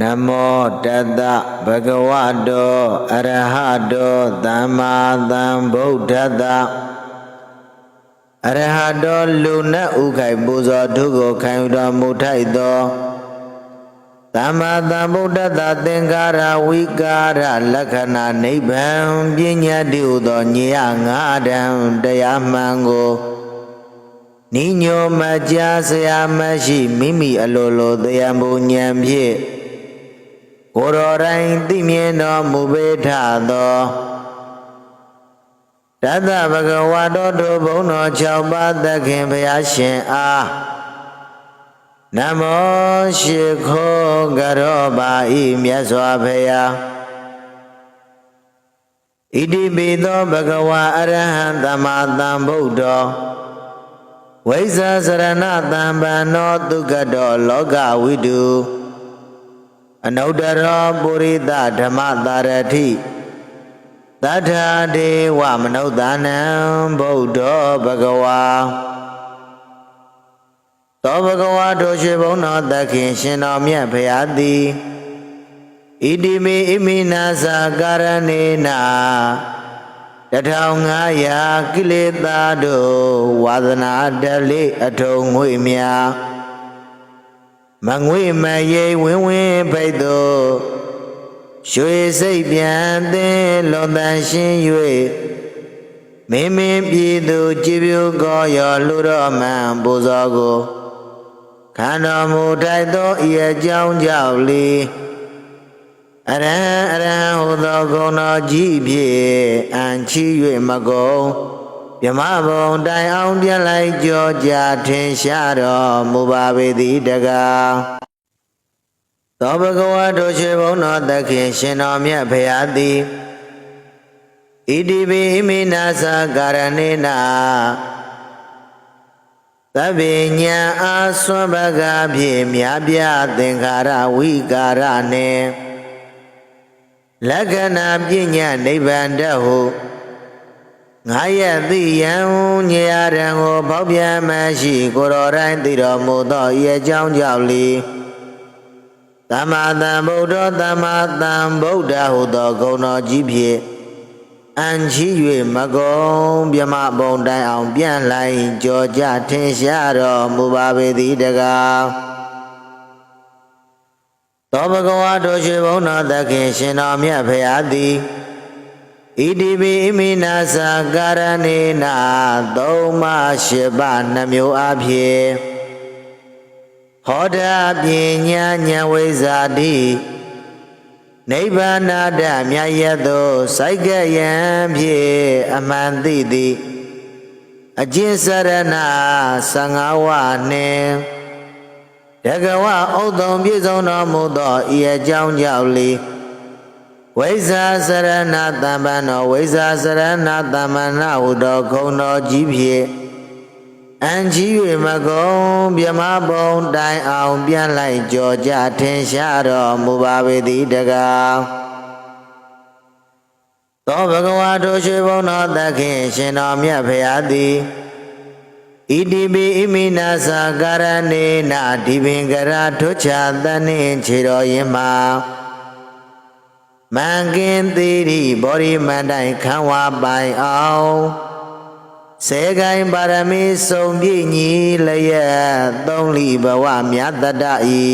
နမောတတဗဂဝတောအရဟတောသမ္မာသမ္ဗုဒ္ဓတ္တအရဟတောလူနဲ့ဥခိုင်ပူဇော်ထုကိုခံယူတော်မူထိုက်သောသမ္မာသမ္ဗုဒ္ဓတ္တသင်္ကာရဝိကာရလက္ခဏာနိဗ္ဗာန်ပညာတိဟုသောညေယငါးတံတရားမှန်ကိုနိညောမကြားဆရာမရှိမိမိအလိုလိုတရားမူဉာဏ်ဖြင့် ကိုယ်တော်တိုင်သိမြင်တော်မူပေထသောတတ္တဗဂဝါတော်တို့ဘုန်းတော်6ပါးသခင်ဘုရားရှင်အားနမောရှိခိုးကရောပါဤမြတ်စွာဘုရားဣတိပိသောဘဂဝါအရဟံသမ္မာသမ္ဗုဒ္ဓောဝိဇ္ဇာစရဏတံပန္နောဒုက္ကတောလောကဝိတု အနုတ္တရောပုရိသဓမ္မတာရတိတထာဒေဝမနုဿာနံဗုဒ္ဓောဘဂဝါသောဘဂဝါတို့ရှိဘုံတော်သခင်ရှင်တော်မြတ်ဖရာသည်ဣတိမေဣမိနာသာကာရဏေနာ1500ကိလေသာတို့ဝါသနာတလိအထုံငွေများ မငွေမရိဝင်းဝင်းဖိတ်တို့ရွှေစိတ်ပြန်သင်းလွန်တန်ရှင်း၍မင်းမင်းပြည်သူကြည်ပြူကောရောလူတော်မှန်ပူဇော်ကိုခန္ဓာမူထိုက်သောဤအကြောင်းကြောင့်လေအရဟံအရဟံဟူသောဂုဏ်တော်ကြီးဖြင့်အံချီ၍မကုန် မြမဘုံတိုင်အောင်ပြန်လိုက်ကြောကြထင်ရှားတော်မူပါပေသည်တကားသောဘဂဝါတို့ရှိဘုံတော်သခင်ရှင်တော်မြတ်ဖရာသည်ဣတိပိမိနာသာကာရဏေနာသဗ္ဗညံအာဆွမ်းဘဂဖြင့်မြာပြသင်္ခါရဝိကာရနှင့်လက္ခဏာပညာနိဗ္ဗာန်တဟု ငါရဲ့သိယံညရာရံကိုပေါပြမရှိကိုတော်တိုင်းသိတော်မူသောဤအကြောင်းကြောင့်လီသမ္မာသမ္ဗုဒ္ဓသမ္မာသမ္ဗုဒ္ဓဟုသောဂုဏ်တော်ကြီးဖြင့်အန်ချီ၍မကုံမြမဘုံတိုင်အောင်ပြန့်လိုက်ကြောကြထင်ရှားတော်မူပါပေသည်တကားသောဘဂဝါတို့ရှိဘုံတော်သခင်ရှင်တော်မြတ်ဖရာသည် ဣတိပိဣမိနာသာကာရဏေနာသုံးမရှိပနှမျိုးအဖြစ်ဟောတာပညာဉာဏ်ဝိဇာတိနိဗ္ဗာနာတမြတ်ရသောစိုက်ကယံဖြင့်အမှန်သိသည်အကျင့်စရဏ15ဝနှင့်တကဝဥဒ္ဓံပြည့်စုံတော်မူသောဤအကြောင်းကြောင့်လေ ဝိဇာစရဏတမ္ပန္နောဝိဇာစရဏတမ္ပန္နဟုသောခုံတော်ကြီးဖြင့်အန်ကြီး၍မကုံမြမဘုံတိုင်အောင်ပြန်လိုက်ကြောကြထင်ရှားတော်မူပါပေသည်တကားသောဘဂဝါတို့ရှိဘုံတော်သခင်ရှင်တော်မြတ်ဖရာသည်ဣတိပိဣမိနာသာကာရဏေနာဒီပင်ကရာထွချာတန်နှင့်ခြေတော်ရင်မှာ မံကင်သီရိဘောရိမန္တိုင်ခံဝပိုင်အောင်စေကိုင်ပါရမီစုံပြည့်ညီလျက်သုံးလီဘဝမြတ်တတဤ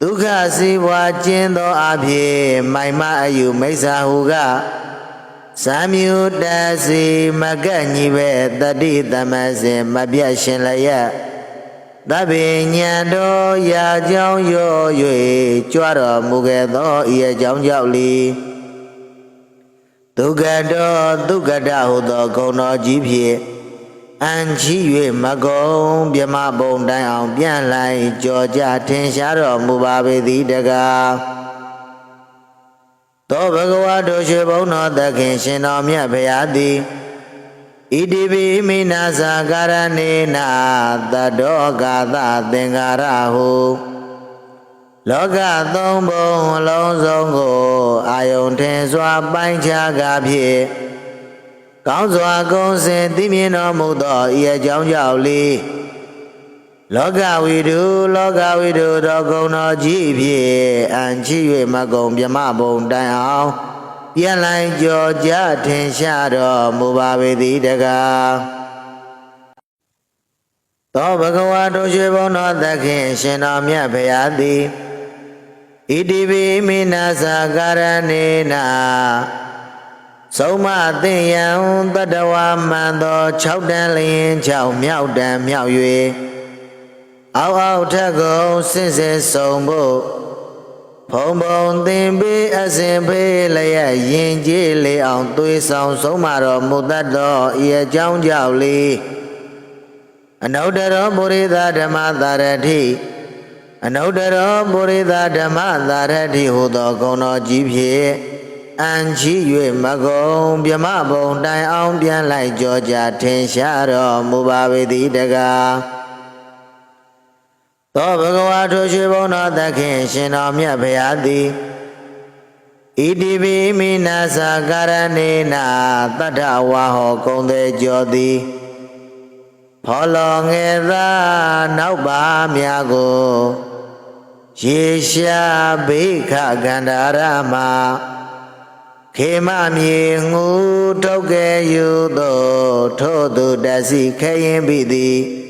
ဒုက္ခစီဘွာကျင်းသောအဖြစ်မိုင်မအယူမိစ္ဆာဟုကသံမြူတစီမကက်ညီပဲတတိသမစေမပြတ်ရှင်လျက် သဗ္ဗညံတော်ရာကြောင်းရော၍ကြွတော်မူခဲ့သောဤအကြောင်းကြောင့်လီဒုက္ကတောဒုက္ကတဟုသောဂုဏ်တော်ကြီးဖြင့်အန်ချီ၍မကုံမြမဘုံတိုင်အောင်ပြန်လိုက်ကြောကြထင်ရှားတော်မူပါပေသည်တကားသောဘဂဝါတို့ရှိဘုံတော်သခင်ရှင်တော်မြတ်ဖရာသည် ဣတိပိမိနာသာကာရဏေနာတတောကာသသင်္ကာရဟုလောကသုံးဘုံအလုံးစုံကိုအာယုန်ထင်စွာပိုင်းခြားကားဖြင့်ကောင်းစွာကုံစင်သိမြင်တော်မူသောဤအကြောင်းကြောင့်လေလောကဝိတုလောကဝိတုတော်ကုံတော်ကြီးဖြင့်အံချီ၍မကုံမြမဘုံတိုင်အောင် ပြန်လိုင်းကြော်ကြထင်ရှားတော်မူပါပေသည်တကားသောဘဂဝါတို့ရွှေဘုံတော်သခင်ရှင်တော်မြတ်ဖရာသည်ဣတိပိမိနာသာကာရဏေနာဆုံးမသင်ယံတတဝမှန်သော6တန်လျင်6မြောက်တန်မြောက်၍အောက်အောက်ထက်ကုန်စင်စစ်ဆုံးဖို့ ဖုံဖုံသင်ပေးအစဉ်ဖေးလျက်ရင်ကျေးလေအောင်သွေးဆောင်ဆုံးမတော်မူတတ်သောဤအကြောင်းကြောင့်လေအနုတ္တရောပုရိသဓမ္မသာရတိအနုတ္တရောပုရိသဓမ္မသာရတိဟူသောဂုဏ်တော်ကြီးဖြင့်အံချီ၍မကုံမြမဘုံတိုင်အောင်ပြန်လိုက်ကြောကြထင်ရှားတော်မူပါပေသည်တကား သောဘဂဝါထိုရွှေဘုံတော်သခင်ရှင်တော်မြတ်ဖရာသည်ဣတိပိမိနာသာကာရဏေနာတတ္ထဝါဟောကုံသေးကြောသည်ဖောလောငယ်သာနောက်ပါများကိုရေရှာဘိခကန္တာရမခေမမြေငူထုတ်ကဲယူသောထို့သူတစီခဲရင်ပြီသည်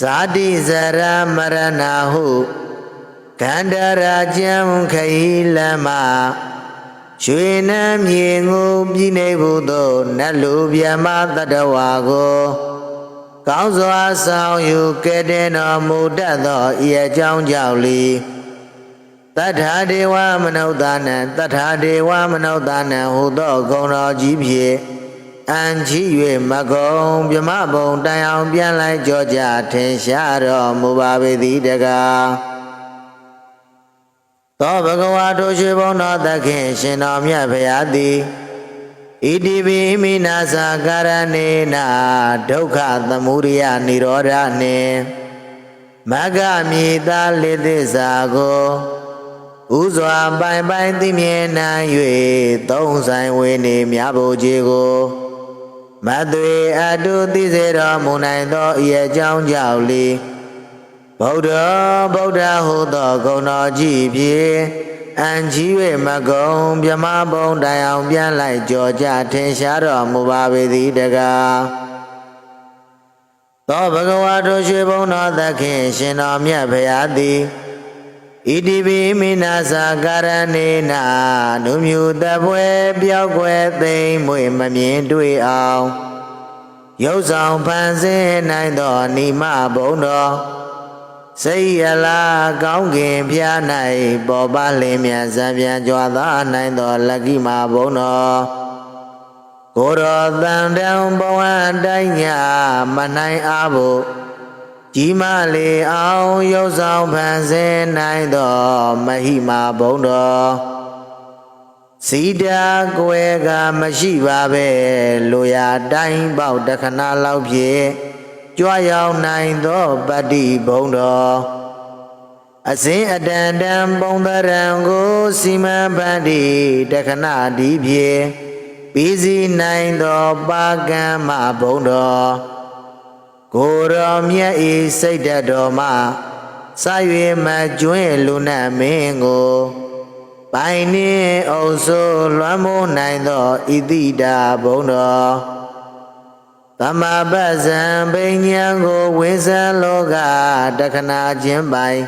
ဇာတိဇရမရဏဟုကန္တရာကျံခီလမရွှေနှမ်းမြေငူပြည်နေဘူးသောနတ်လူမြမတတဝါကိုကောင်းစွာဆောင်ယူကဲ့တဲ့တော်မူတတ်သောဤအကြောင်းကြောင့်လီတထာဒေဝမနုဿာနံတထာဒေဝမနုဿာနံဟူသောဂုဏ်တော်ကြီးဖြင့် အံချီ၍မကုံမြမဘုံတိုင်အောင်ပြန်လိုက်ကြောကြထင်ရှားတော်မူပါပေသည်တကားသောဘဂဝါတို့ရှိဘုံတော်သခင်ရှင်တော်မြတ်ဖရာသည်ဣတိပိမိနာသာကာရဏေနာဒုက္ခသမုဒယនិရောဓနှင့်မဂ္ဂမြေသာလေသစ္စာကိုဥစွာပိုင်ပိုင်သိမြင်နိုင်၍သုံးဆိုင်ဝေနေမြဖို့ကြီးကို မသွေအတုသိစေတော်မူနိုင်သောဤအကြောင်းကြောင့်လေဗုဒ္ဓဗုဒ္ဓဟုသောဂုဏ်တော်ကြီးဖြင့်အံကြီး၍မကုံမြမဘုံတိုင်အောင်ပြန်လိုက်ကြောကြထင်ရှားတော်မူပါပေသည်တကားသောဘဂဝါတို့ရွှေဘုံတော်သခင်ရှင်တော်မြတ်ဖရာသည် ဣတိပိမိနာသာကာရဏေနာနုမြူတပွဲပြောက်ွယ်သိမ့်မွေမမြင်တွေ့အောင်ရုပ်ဆောင်ဖန်ဆင်းနိုင်သောဏိမဘုံတော်စိတ်ရလားကောင်းကင်ဖျား၌ပေါ်ပါလင်းမြန်စံပြန်ကြွားသာနိုင်သောလက္ခိမဘုံတော်ကိုတော်တန်တံဘဝတိုင်းညာမနိုင်အားဖို့ ကြီးမလေအောင်ရုပ်ဆောင်ဖန်ဆင်းနိုင်သောမဟိမာဘုံတော်စီတာကွယ်ကမရှိပါပဲလိုရာတိုင်းပေါက်တခဏလောက်ဖြင့်ကြွရောက်နိုင်သောပတ္တိဘုံတော်အစဉ်အတန်တံပုံသရံကိုစီမံပတ္တိတခဏဒီဖြင့်ပြီးစီနိုင်သောပါကံမဘုံတော် ကိုရောမြတ်ဤစိတ်တတော်မှစ၍မကျွင်းလူနတ်မင်းကိုပိုင်နှင်းအုပ်ဆိုးလွှမ်းမိုးနိုင်သောဣတိတာဘုံတော်သမပဇံပဉ္ဉံကိုဝိဇံလောကတခဏချင်းပိုင်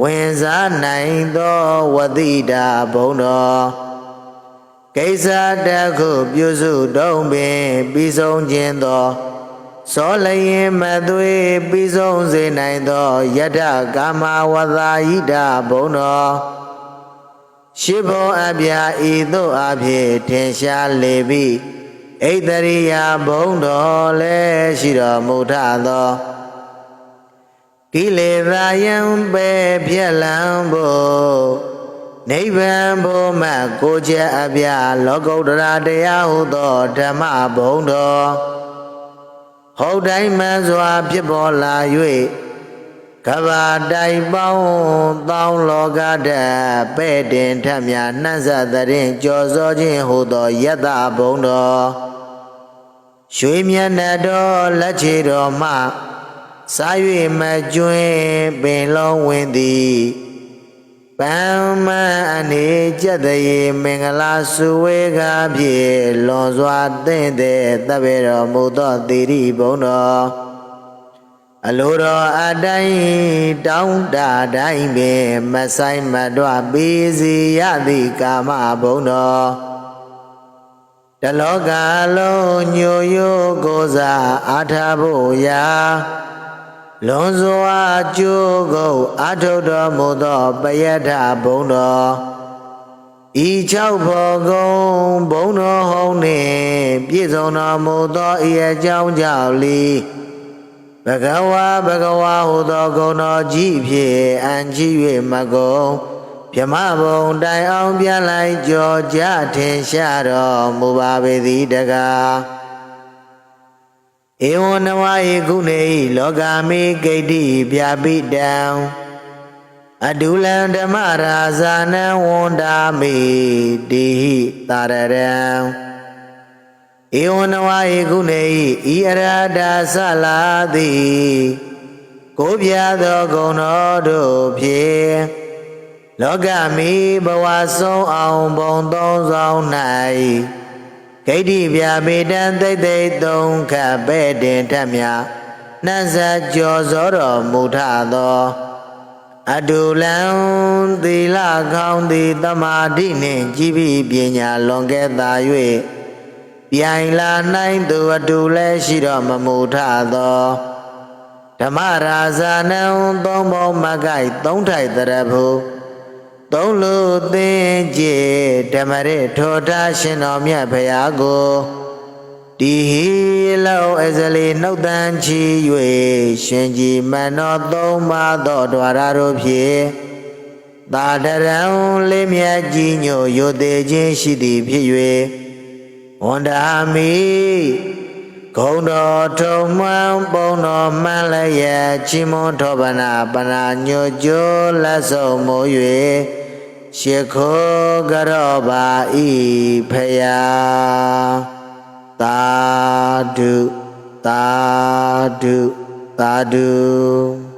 ဝင်စားနိုင်သောဝတိတာဘုံတော်ကိစ္စတခုပြုစုတုံးပင်ပြီးဆုံးခြင်းသော စောလျင်မသွေပြီးဆုံးစေနိုင်သောယတကာမဝသာယိတာဘုံတော်ရှိဘောအပြာဤသို့အဖြစ်ထင်ရှားလေပြီဣတရိယဘုံတော်လည်းရှိတော်မူထသောကိလေသာယံပဲပြက်လံဖို့နိဗ္ဗာန်ဘုမကိုချက်အပြလောကုတ္တရာတရားဟုသောဓမ္မဘုံတော် ဟုတ်တိုင်းမှန်စွာဖြစ်ပေါ်လာ၍ကဘာတိုင်ပေါင်းတောင်းလောကတပဲ့တင်ထမြနှံ့ဆက်တဲ့ရင်ကြော်စောခြင်းဟူသောယတဘုံတော်ရွှေမျက်နှာတော်လက်ချေတော်မှစား၍မကျွင်းပင်လုံးဝင်သည် ပန်းမအနေကြက်တရေမင်္ဂလာစုဝေကဖြင့်လွန်စွာတင့်တဲ့တပ်ပေတော်မူသောသီရိဘုံတော်အလိုတော်အတိုင်းတောင်းတတိုင်းပင်မဆိုင်မတော့ပေးစီရသည့်ကာမဘုံတော်တလောကလုံးညိုယိုကိုစားအားထားဖို့ရာ လွန်စွာကြိုးကုန်အာထုတ်တော်မူသောပယတ္ထဘုံတော်ဤ၆ဘောကုံဘုံတော်ဟုံးနှင့်ပြည့်စုံတော်မူသောဤအကြောင်းကြောင့်လီဘဂဝါဘဂဝါဟူသောဂုဏ်တော်ကြီးဖြင့်အံကြည့်၍မကုန်မြမဘုံတိုင်အောင်ပြန်လိုက်ကြောကြထင်ရှားတော်မူပါပေသည်တကား ဧဝံနဝယေကုနေဤလောကမေဂိတိပြပိတံအဒုလံဓမ္မရာဇာနံဝန္တာမေတိဟိတာရရံဧဝံနဝယေကုနေဤဤအရဟတာဆလာသည်ကိုပြသောဂုဏ်တော်တို့ဖြင့်လောကမီဘဝဆုံးအောင်ဘုံသုံးဆောင်၌ ဂိဋ္ဌိပြပေတံသိမ့်သိမ့်သုံးခပ်ပဲ့တင်ထမြနှံ့စကြော်စောတော်မူထသောအတုလံသီလကောင်းသည်တမာတိနှင့်ကြည်ပြီးပညာလွန်ကဲ့သာ၍ပြိုင်လာနိုင်သူအတူလည်းရှိတော်မမူထသောဓမ္မရာဇာနံသုံးဘုံမကိုက်သုံးထိုက်တရဘူး သုံးလူသင်ကြည်ဓမ္မရထောထားရှင်တော်မြတ်ဖရာကိုဒီဟီလောအစလီနှုတ်တန်ချီ၍ရှင်ကြည်မနောသုံးပါသောဒွါရတို့ဖြင့်သာတရံလေးမြတ်ကြီးညို့ရိုသေခြင်းရှိသည်ဖြစ်၍ဝန္ဒာမိဂုံတော်ထုံမှန်ပုံတော်မှန်လည်းရဲ့ချီးမွမ်းထောပနာပနာညို့ကျိုးလက်ဆုံးမိုး၍ ရှ िख ောကရောပါဤဖယာသာဓုသာဓုသာဓု